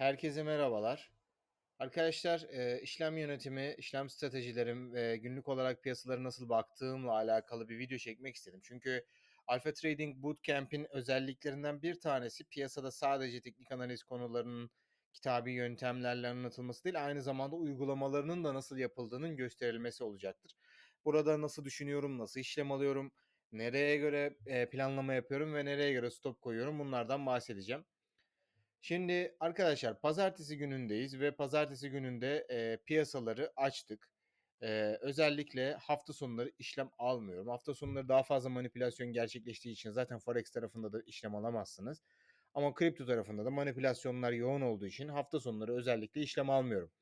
Herkese merhabalar. Arkadaşlar, eee, işlem yönetimi, işlem stratejilerim ve günlük olarak piyasalara nasıl baktığımla alakalı bir video çekmek istedim. Çünkü Alpha Trading Bootcamp'in özelliklerinden bir tanesi piyasada sadece teknik analiz konularının kitabi yöntemlerle anlatılması değil, aynı zamanda uygulamalarının da nasıl yapıldığının gösterilmesi olacaktır. Burada nasıl düşünüyorum, nasıl işlem alıyorum, nereye göre eee, planlama yapıyorum ve nereye göre stop koyuyorum bunlardan bahsedeceğim. Şimdi arkadaşlar pazartesi günündeyiz ve pazartesi gününde, eee, piyasaları açtık. Eee, özellikle hafta sonları işlem almıyorum. Hafta sonları daha fazla manipülasyon gerçekleştiği için zaten forex tarafında da işlem alamazsınız. Ama kripto tarafında da manipülasyonlar yoğun olduğu için hafta sonları özellikle işlem almıyorum.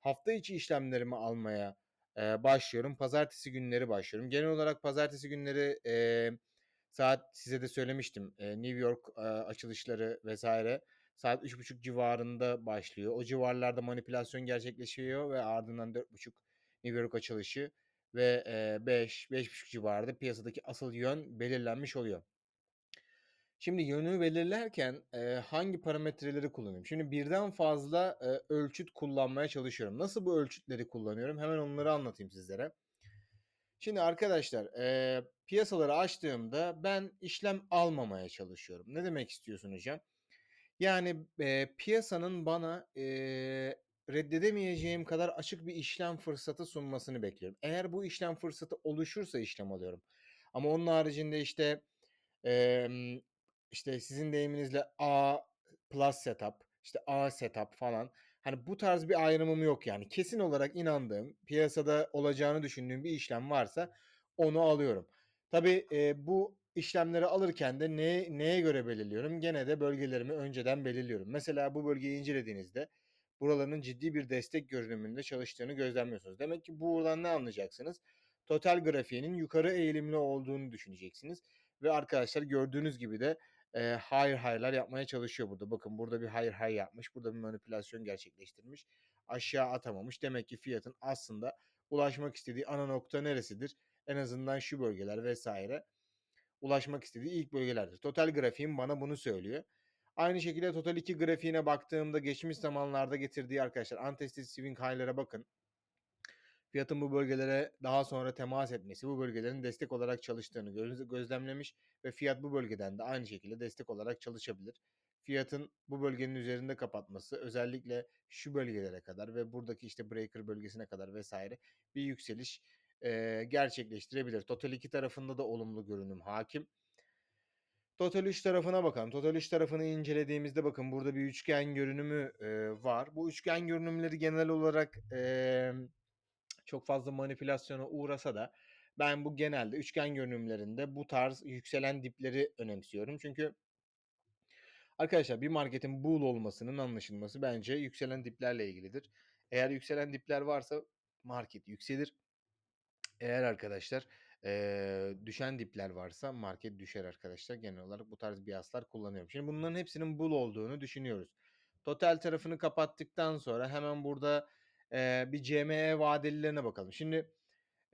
Hafta içi işlemlerimi almaya, eee, başlıyorum. Pazartesi günleri başlıyorum. Genel olarak pazartesi günleri, eee, saat size de söylemiştim, eee, New York, eee, açılışları vs. saat 3.30 civarında başlıyor. O civarlarda manipülasyon gerçekleşiyor ve ardından 4.30 New York açılışı ve, eee, 5-5.30 civarında piyasadaki asıl yön belirlenmiş oluyor. Şimdi yönü belirlerken, hangi parametreleri kullanıyorum? Şimdi birden fazla, ölçüt kullanmaya çalışıyorum. Nasıl bu ölçütleri kullanıyorum? Hemen onları anlatayım sizlere. Şimdi arkadaşlar, eee, piyasaları açtığımda ben işlem almamaya çalışıyorum. Ne demek istiyorsun hocam? Yani, eee, piyasanın bana, eee, reddedemeyeceğim kadar açık bir işlem fırsatı sunmasını bekliyorum. Eğer bu işlem fırsatı oluşursa işlem alıyorum. Ama onun haricinde, işte, emm, işte, sizin deyiminizle A plus setup, işte, A setup falan, hani, bu tarz bir ayrımım yok yani. Kesin olarak inandığım, piyasada olacağını düşündüğüm bir işlem varsa onu alıyorum. Tabii, eee, bu işlemleri alırken de neye neye göre belirliyorum? Gene de bölgelerimi önceden belirliyorum. Mesela bu bölgeyi incelediğinizde buraların ciddi bir destek görünümünde çalıştığını gözlemliyorsunuz. Demek ki buradan ne anlayacaksınız? Total grafiğinin yukarı eğilimli olduğunu düşüneceksiniz ve arkadaşlar gördüğünüz gibi de, eee, higher high'lar yapmaya çalışıyor burada. Bakın burada bir higher high yapmış, burada bir manipülasyon gerçekleştirmiş, aşağı atamamış. Demek ki fiyatın aslında ulaşmak istediği ana nokta neresidir? En azından şu bölgeler vs. ulaşmak istediği ilk bölgelerdir. Total grafiğim bana bunu söylüyor. Aynı şekilde Total 2 grafiğine baktığımda geçmiş zamanlarda getirdiği arkadaşlar untested swing high'lara bakın. Fiyatın bu bölgelere daha sonra temas etmesi, bu bölgelerin destek olarak çalıştığını göz gözlemlemiş ve fiyat bu bölgeden de aynı şekilde destek olarak çalışabilir. Fiyatın bu bölgenin üzerinde kapatması özellikle şu bölgelere kadar ve buradaki, işte, breaker bölgesine kadar vs. bir yükseliş, eee, gerçekleştirebilir. Total 2 tarafında da olumlu görünüm hâkim. Total 3 tarafına bakalım. Total 3 tarafını incelediğimizde bakın burada bir üçgen görünümü, eee, var. Bu üçgen görünümleri genel olarak, emm, çok fazla manipülasyona uğrasa da ben bu genelde üçgen görünümlerinde bu tarz yükselen dipleri önemsiyorum. Çünkü arkadaşlar bir marketin bull olmasının anlaşılması bence yükselen diplerle ilgilidir. Eğer yükselen dipler varsa market yükselir. Eğer arkadaşlar, eee, düşen dipler varsa market düşer arkadaşlar. Genel olarak bu tarz biaslar kullanıyorum. Şimdi bunların hepsinin bull olduğunu düşünüyoruz. Total tarafını kapattıktan sonra hemen burada, eee, bir CME vadelilerine bakalım. Şimdi,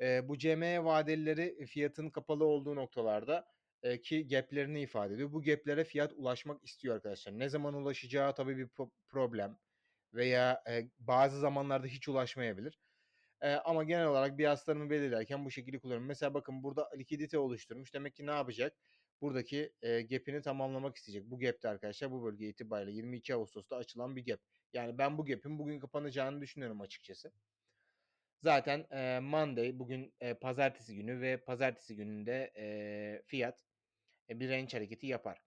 eee, bu CME vadelileri fiyatın kapalı olduğu noktalarda, eee, ki gap'lerini ifade ediyor. Bu gap'lere fiyat ulaşmak istiyor arkadaşlar. Ne zaman ulaşacağı tabii bir problem veya, eee, bazı zamanlarda hiç ulaşmayabilir. Eee, ama genel olarak biaslarımı belirlerken bu şekilde kullanıyorum. Mesela bakın burada likidite oluşturmuş. Demek ki ne yapacak? Buradaki, eee, gap'ini tamamlamak isteyecek. Bu gap de arkadaşlar bu bölge itibariyle 22 Ağustos'ta açılan bir gap. Yani ben bu gap'in bugün kapanacağını düşünüyorum açıkçası. Zaten, eee, Monday bugün, eee, pazartesi günü ve pazartesi gününde, eee, fiyat, eee, bir range hareketi yapar.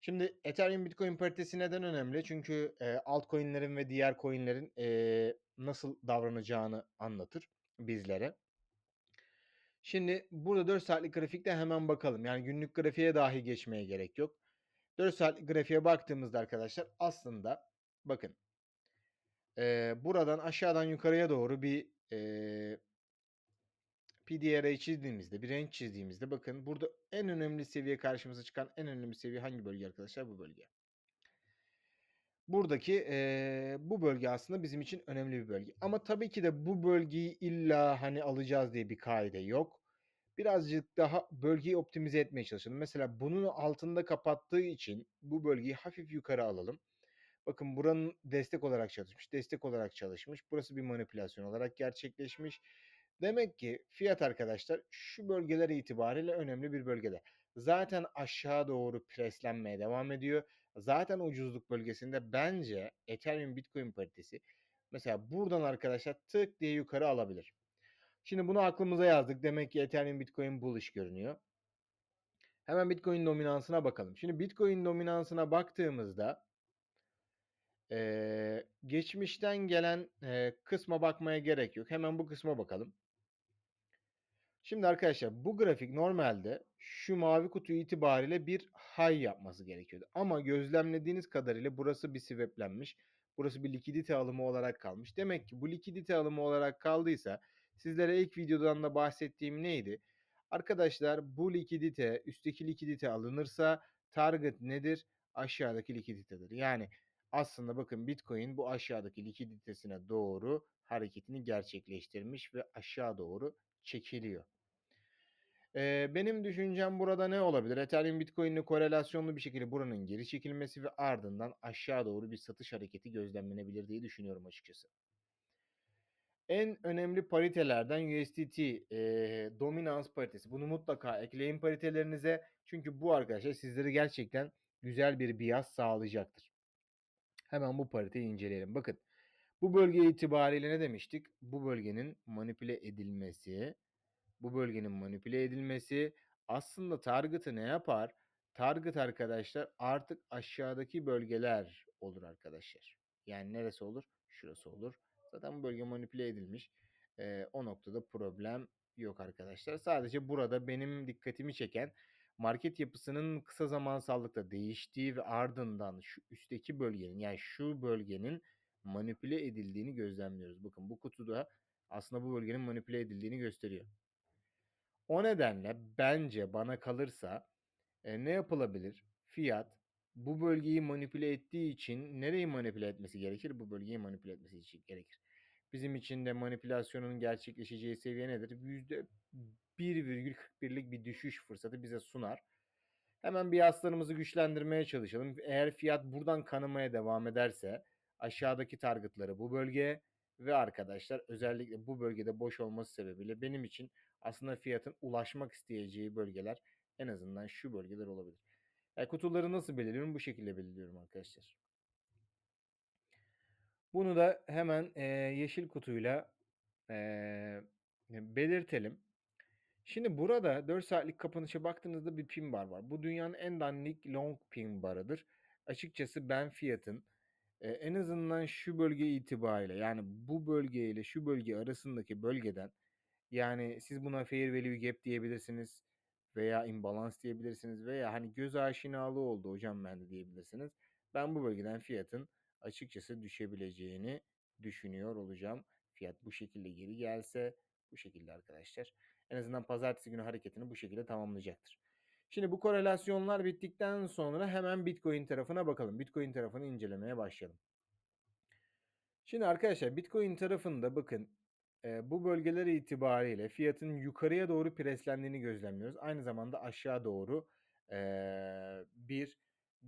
Şimdi Ethereum Bitcoin paritesi neden önemli? Çünkü, eee, altcoin'lerin ve diğer coin'lerin, eee, nasıl davranacağını anlatır bizlere. Şimdi burada 4 saatlik grafikte hemen bakalım. Yani günlük grafiğe dahi geçmeye gerek yok. 4 saatlik grafiğe baktığımızda arkadaşlar aslında bakın eee, buradan aşağıdan yukarıya doğru bir, eee PDRA çizdiğimizde, bir range çizdiğimizde bakın burada en önemli seviye karşımıza çıkan en önemli seviye hangi bölge arkadaşlar? Bu bölge. Buradaki, eee, bu bölge aslında bizim için önemli bir bölge. Ama tabii ki de bu bölgeyi illa, hani, alacağız diye bir kaide yok. Birazcık daha bölgeyi optimize etmeye çalışalım. Mesela bunun altında kapattığı için bu bölgeyi hafif yukarı alalım. Bakın buranın destek olarak çalışmış, destek olarak çalışmış. Burası bir manipülasyon olarak gerçekleşmiş. Demek ki fiyat arkadaşlar şu bölgeler itibariyle önemli bir bölgede. Zaten aşağı doğru preslenmeye devam ediyor. Zaten ucuzluk bölgesinde bence Ethereum Bitcoin paritesi mesela buradan arkadaşlar tık diye yukarı alabilir. Şimdi bunu aklımıza yazdık. Demek ki Ethereum Bitcoin bullish görünüyor. Hemen Bitcoin dominansına bakalım. Şimdi Bitcoin dominansına baktığımızda ee, geçmişten gelen e, kısma bakmaya gerek yok. Hemen bu kısma bakalım. Şimdi arkadaşlar bu grafik normalde şu mavi kutu itibariyle bir high yapması gerekiyordu. Ama gözlemlediğiniz kadarıyla burası bir swaplenmiş. Burası bir likidite alımı olarak kalmış. Demek ki bu likidite alımı olarak kaldıysa sizlere ilk videodan da bahsettiğim neydi? Arkadaşlar bu likidite üstteki likidite alınırsa target nedir? Aşağıdaki likiditedir. Yani aslında bakın Bitcoin bu aşağıdaki likiditesine doğru hareketini gerçekleştirmiş ve aşağı doğru çekiliyor. Ee, benim düşüncem burada ne olabilir? Ethereum Bitcoin'le korelasyonlu bir şekilde buranın geri çekilmesi ve ardından aşağı doğru bir satış hareketi gözlemlenebilir diye düşünüyorum açıkçası. En önemli paritelerden USDT e, dominans paritesi. Bunu mutlaka ekleyin paritelerinize. Çünkü bu arkadaşlar sizlere gerçekten güzel bir bias sağlayacaktır. Hemen bu pariteyi inceleyelim. Bakın bu bölge itibariyle ne demiştik? Bu bölgenin manipüle edilmesi, bu bölgenin manipüle edilmesi aslında target'ı ne yapar? Target arkadaşlar artık aşağıdaki bölgeler olur arkadaşlar. Yani neresi olur? Şurası olur. Zaten bu bölge manipüle edilmiş. Ee, o noktada problem yok arkadaşlar. Sadece burada benim dikkatimi çeken market yapısının kısa zamansallıkta değiştiği ve ardından şu üstteki bölgenin yani şu bölgenin manipüle edildiğini gözlemliyoruz. Bakın bu kutuda aslında bu bölgenin manipüle edildiğini gösteriyor. O nedenle bence bana kalırsa e, ne yapılabilir? Fiyat bu bölgeyi manipüle ettiği için nereyi manipüle etmesi gerekir? Bu bölgeyi manipüle etmesi için gerekir. Bizim için de manipülasyonun gerçekleşeceği seviye nedir? %1,41'lik bir düşüş fırsatı bize sunar. Hemen bir aslarımızı güçlendirmeye çalışalım. Eğer fiyat buradan kanamaya devam ederse aşağıdaki targetları bu bölge ve arkadaşlar özellikle bu bölgede boş olması sebebiyle benim için aslında fiyatın ulaşmak isteyeceği bölgeler en azından şu bölgeler olabilir. Yani kutuları nasıl belirliyorum? Bu şekilde belirliyorum arkadaşlar. Bunu da hemen e, yeşil kutuyla e, belirtelim. Şimdi burada 4 saatlik kapanışa baktığınızda bir pin bar var. Bu dünyanın en dandik long pin barıdır. Açıkçası ben fiyatın e, en azından şu bölge itibariyle yani bu bölge ile şu bölge arasındaki bölgeden yani siz buna fair value gap diyebilirsiniz veya imbalance diyebilirsiniz veya hani göz aşinalığı oldu hocam bende diyebilirsiniz. Ben bu bölgeden fiyatın açıkçası düşebileceğini düşünüyor olacağım. Fiyat bu şekilde geri gelse bu şekilde arkadaşlar. En azından pazartesi günü hareketini bu şekilde tamamlayacaktır. Şimdi bu korelasyonlar bittikten sonra hemen Bitcoin tarafına bakalım. Bitcoin tarafını incelemeye başlayalım. Şimdi arkadaşlar Bitcoin tarafında bakın e, bu bölgeler itibariyle fiyatın yukarıya doğru preslendiğini gözlemliyoruz. Aynı zamanda aşağı doğru e, bir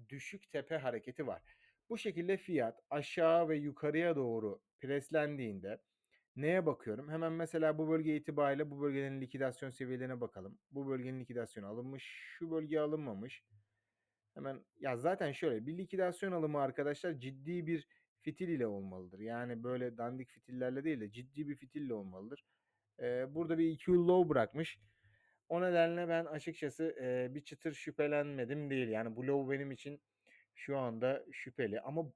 düşük tepe hareketi var. Bu şekilde fiyat aşağı ve yukarıya doğru preslendiğinde neye bakıyorum? Hemen mesela bu bölge itibariyle bu bölgenin likidasyon seviyelerine bakalım. Bu bölgenin likidasyonu alınmış, şu bölge alınmamış. Hemen ya zaten şöyle bir likidasyon alımı arkadaşlar ciddi bir fitil ile olmalıdır. Yani böyle dandik fitillerle değil de ciddi bir fitille olmalıdır. Ee, burada bir EQ low bırakmış. O nedenle ben açıkçası e, bir çıtır şüphelenmedim değil. Yani bu low benim için şu anda şüpheli. Ama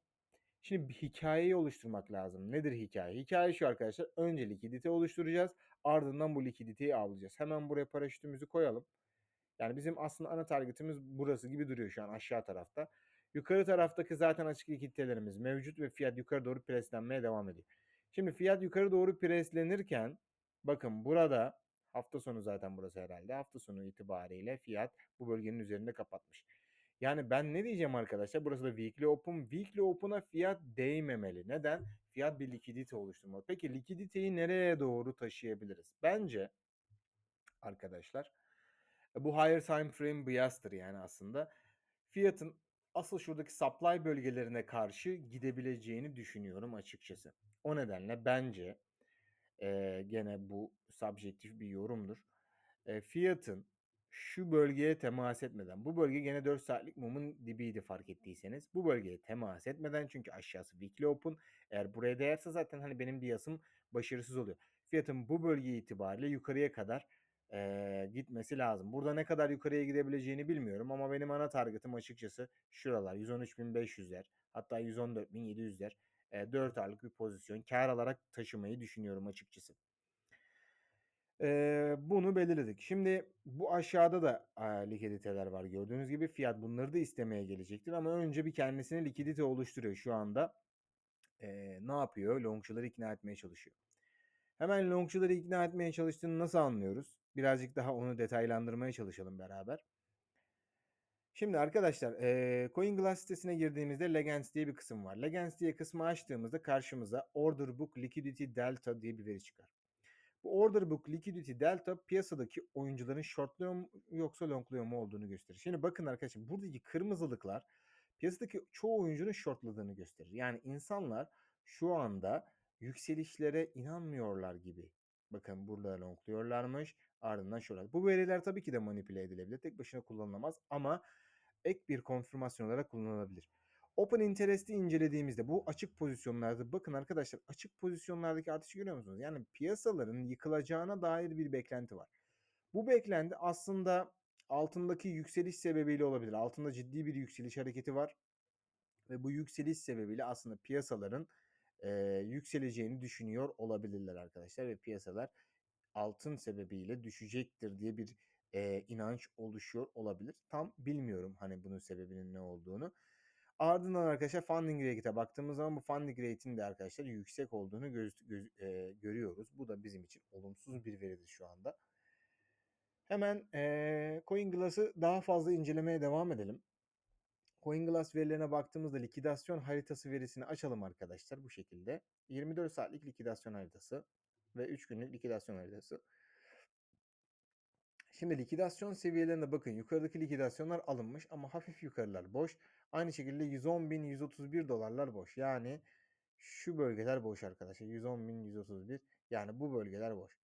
şimdi bir hikayeyi oluşturmak lazım. Nedir hikaye? Hikaye şu arkadaşlar. Önce likidite oluşturacağız. Ardından bu likiditeyi avlayacağız. Hemen buraya paraşütümüzü koyalım. Yani bizim aslında ana targetimiz burası gibi duruyor şu an aşağı tarafta. Yukarı taraftaki zaten açık likiditelerimiz mevcut ve fiyat yukarı doğru preslenmeye devam ediyor. Şimdi fiyat yukarı doğru preslenirken bakın burada hafta sonu zaten burası herhalde. Hafta sonu itibariyle fiyat bu bölgenin üzerinde kapatmış. Yani ben ne diyeceğim arkadaşlar? Burası da weekly open. Weekly open'a fiyat değmemeli. Neden? Fiyat bir likidite oluşturmalı. Peki likiditeyi nereye doğru taşıyabiliriz? Bence arkadaşlar bu higher time frame bias'tır yani aslında. Fiyatın asıl şuradaki supply bölgelerine karşı gidebileceğini düşünüyorum açıkçası. O nedenle bence eee, gene bu subjektif bir yorumdur. Eee, fiyatın şu bölgeye temas etmeden, bu bölge gene 4 saatlik mumun dibiydi fark ettiyseniz. Bu bölgeye temas etmeden çünkü aşağısı weekly open. Eğer buraya değerse zaten hani benim diyasım başarısız oluyor. Fiyatın bu bölge itibariyle yukarıya kadar eee, gitmesi lazım. Burada ne kadar yukarıya gidebileceğini bilmiyorum ama benim ana targetim açıkçası şuralar 113.500'ler hatta 114.700'ler. E, 4 aylık bir pozisyon kar alarak taşımayı düşünüyorum açıkçası. Eee, bunu belirledik. Şimdi bu aşağıda da a, likiditeler var gördüğünüz gibi. Fiyat bunları da istemeye gelecektir ama önce bir kendisine likidite oluşturuyor şu anda. Eee, ne yapıyor? Longçuları ikna etmeye çalışıyor. Hemen longçuları ikna etmeye çalıştığını nasıl anlıyoruz? Birazcık daha onu detaylandırmaya çalışalım beraber. Şimdi arkadaşlar eee CoinGlass sitesine girdiğimizde Legends diye bir kısım var. Legends diye kısmı açtığımızda karşımıza Order Book Liquidity Delta diye bir veri çıkar. Bu Order Book Liquidity Delta piyasadaki oyuncuların shortluyor mu yoksa longluyor mu olduğunu gösterir. Şimdi bakın arkadaşlar buradaki kırmızılıklar piyasadaki çoğu oyuncunun shortladığını gösterir. Yani insanlar şu anda yükselişlere inanmıyorlar gibi. Bakın burada longluyorlarmış ardından şöyle. Bu veriler tabii ki de manipüle edilebilir. Tek başına kullanılamaz ama ek bir konfirmasyon olarak kullanılabilir. Open Interest'i incelediğimizde bu açık pozisyonlarda bakın arkadaşlar açık pozisyonlardaki artışı görüyor musunuz? Yani piyasaların yıkılacağına dair bir beklenti var. Bu beklenti aslında altındaki yükseliş sebebiyle olabilir. Altında ciddi bir yükseliş hareketi var. Ve bu yükseliş sebebiyle aslında piyasaların e, yükseleceğini düşünüyor olabilirler arkadaşlar. Ve piyasalar altın sebebiyle düşecektir diye bir e, inanç oluşuyor olabilir. Tam bilmiyorum hani bunun sebebinin ne olduğunu. Ardından arkadaşlar funding rate'e baktığımız zaman bu funding rate'in de arkadaşlar yüksek olduğunu göz, göz, e, görüyoruz. Bu da bizim için olumsuz bir veridir şu anda. Hemen e, CoinGlass'ı daha fazla incelemeye devam edelim. CoinGlass verilerine baktığımızda likidasyon haritası verisini açalım arkadaşlar bu şekilde. 24 saatlik likidasyon haritası ve 3 günlük likidasyon haritası. Şimdi likidasyon seviyelerine bakın. Yukarıdaki likidasyonlar alınmış ama hafif yukarılar boş. Aynı şekilde 110.131 dolarlar boş. Yani şu bölgeler boş arkadaşlar. 110.131 yani bu bölgeler boş.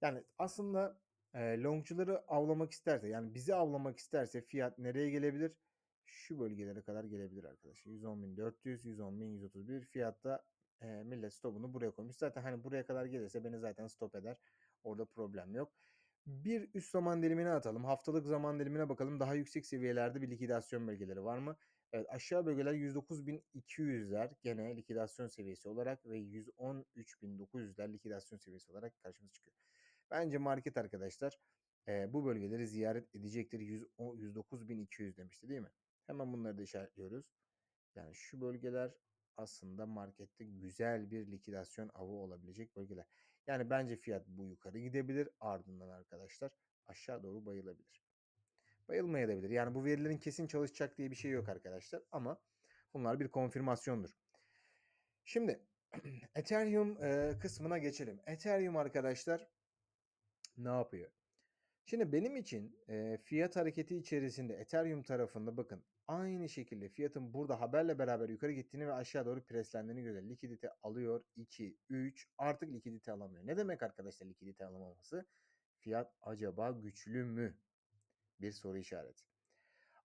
Yani aslında e, longçuları avlamak isterse yani bizi avlamak isterse fiyat nereye gelebilir? Şu bölgelere kadar gelebilir arkadaşlar. 110.400, 110.131 fiyatta e, millet stopunu buraya koymuş. Zaten hani buraya kadar gelirse beni zaten stop eder. Orada problem yok. Bir üst zaman dilimine atalım. Haftalık zaman dilimine bakalım. Daha yüksek seviyelerde bir likidasyon bölgeleri var mı? Evet aşağı bölgeler 109.200'ler gene likidasyon seviyesi olarak ve 113.900'ler likidasyon seviyesi olarak karşımıza çıkıyor. Bence market arkadaşlar e, bu bölgeleri ziyaret edecektir. 109.200 demişti değil mi? Hemen bunları da işaretliyoruz. Yani şu bölgeler aslında markette güzel bir likidasyon avı olabilecek bölgeler. Yani bence fiyat bu yukarı gidebilir. Ardından arkadaşlar aşağı doğru bayılabilir. Bayılmayabilir. Yani bu verilerin kesin çalışacak diye bir şey yok arkadaşlar. Ama bunlar bir konfirmasyondur. Şimdi Ethereum e, kısmına geçelim. Ethereum arkadaşlar ne yapıyor? Şimdi benim için e, fiyat hareketi içerisinde Ethereum tarafında bakın aynı şekilde fiyatın burada haberle beraber yukarı gittiğini ve aşağı doğru preslendiğini görüyoruz. Likidite alıyor 2, 3 artık likidite alamıyor. Ne demek arkadaşlar likidite alamaması? Fiyat acaba güçlü mü? Bir soru işareti.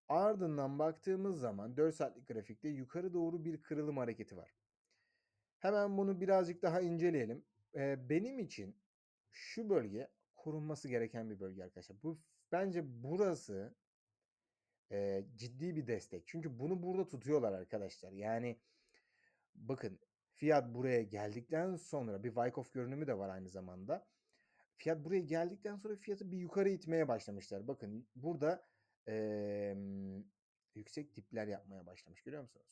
Ardından baktığımız zaman 4 saatlik grafikte yukarı doğru bir kırılım hareketi var. Hemen bunu birazcık daha inceleyelim. Benim için şu bölge korunması gereken bir bölge arkadaşlar. Bu bence burası e, ciddi bir destek. Çünkü bunu burada tutuyorlar arkadaşlar. Yani bakın fiyat buraya geldikten sonra bir Wyckoff görünümü de var aynı zamanda. Fiyat buraya geldikten sonra fiyatı bir yukarı itmeye başlamışlar. Bakın burada e, yüksek dipler yapmaya başlamış. Görüyor musunuz?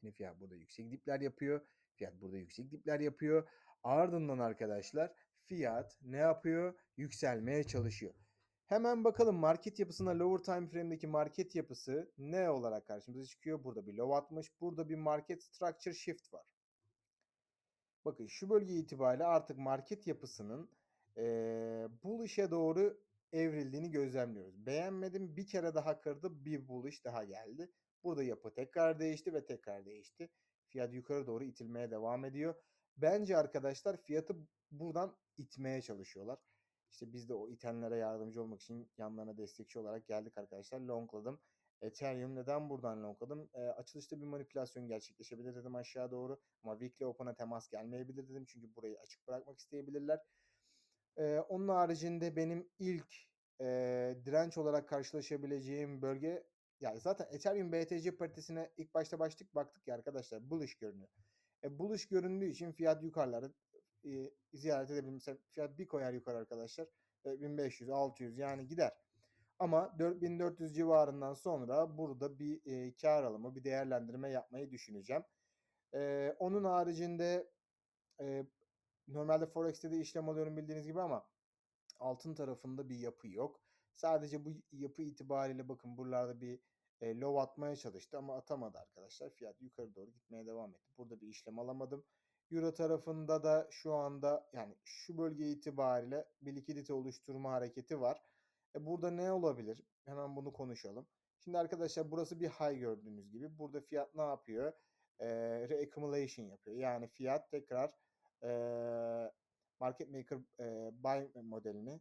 Şimdi fiyat burada yüksek dipler yapıyor. Fiyat burada yüksek dipler yapıyor. Ardından arkadaşlar fiyat ne yapıyor? Yükselmeye çalışıyor. Hemen bakalım market yapısına lower time frame'deki market yapısı ne olarak karşımıza çıkıyor? Burada bir low atmış. Burada bir market structure shift var. Bakın şu bölge itibariyle artık market yapısının ee, bullish'e doğru evrildiğini gözlemliyoruz. Beğenmedim, bir kere daha kırdı, bir bullish daha geldi. Burada yapı tekrar değişti ve tekrar değişti. Fiyat yukarı doğru itilmeye devam ediyor. Bence arkadaşlar fiyatı buradan itmeye çalışıyorlar. İşte biz de o itenlere yardımcı olmak için yanlarına destekçi olarak geldik arkadaşlar. Longladım. Ethereum neden buradan longladım? E, açılışta bir manipülasyon gerçekleşebilir dedim aşağı doğru. Ama weekly open'a temas gelmeyebilir dedim. Çünkü burayı açık bırakmak isteyebilirler. E, onun haricinde benim ilk e, direnç olarak karşılaşabileceğim bölge yani zaten Ethereum BTC paritesine ilk başta başlık baktık ya arkadaşlar bullish görünüyor. E, bullish göründüğü için fiyat yukarıları e, ziyaret edebilir. Mesela fiyat bir koyar yukarı arkadaşlar. E, 1500, 600 yani gider. Ama 4400 civarından sonra burada bir e, kar alımı, bir değerlendirme yapmayı düşüneceğim. E, onun haricinde e, normalde Forex'te de işlem alıyorum bildiğiniz gibi ama altın tarafında bir yapı yok. Sadece bu yapı itibariyle bakın buralarda bir e, low atmaya çalıştı ama atamadı arkadaşlar. Fiyat yukarı doğru gitmeye devam etti. Burada bir işlem alamadım. Euro tarafında da şu anda yani şu bölge itibariyle bir likidite oluşturma hareketi var. E burada ne olabilir? Hemen bunu konuşalım. Şimdi arkadaşlar burası bir high gördüğünüz gibi. Burada fiyat ne yapıyor? E, reaccumulation yapıyor. Yani fiyat tekrar e, market maker e, buy modelini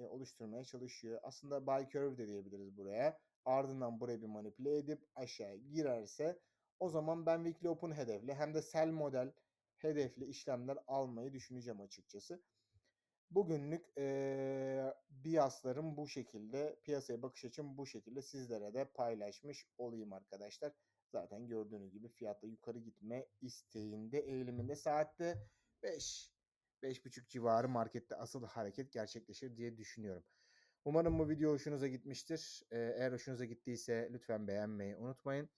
e, oluşturmaya çalışıyor. Aslında buy curve de diyebiliriz buraya. Ardından buraya bir manipüle edip aşağıya girerse o zaman ben weekly open hedefli hem de sell model hedefli işlemler almayı düşüneceğim açıkçası. Bugünlük e, biaslarım bu şekilde, piyasaya bakış açım bu şekilde sizlere de paylaşmış olayım arkadaşlar. Zaten gördüğünüz gibi fiyatta yukarı gitme isteğinde, eğiliminde saatte 5 5.5 civarı markette asıl hareket gerçekleşir diye düşünüyorum. Umarım bu video hoşunuza gitmiştir. Eğer hoşunuza gittiyse lütfen beğenmeyi unutmayın.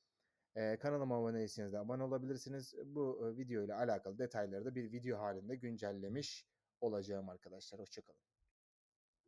Ee, kanalıma abone değilseniz de abone olabilirsiniz. Bu video ile alakalı detayları da bir video halinde güncellemiş olacağım arkadaşlar. Hoşçakalın.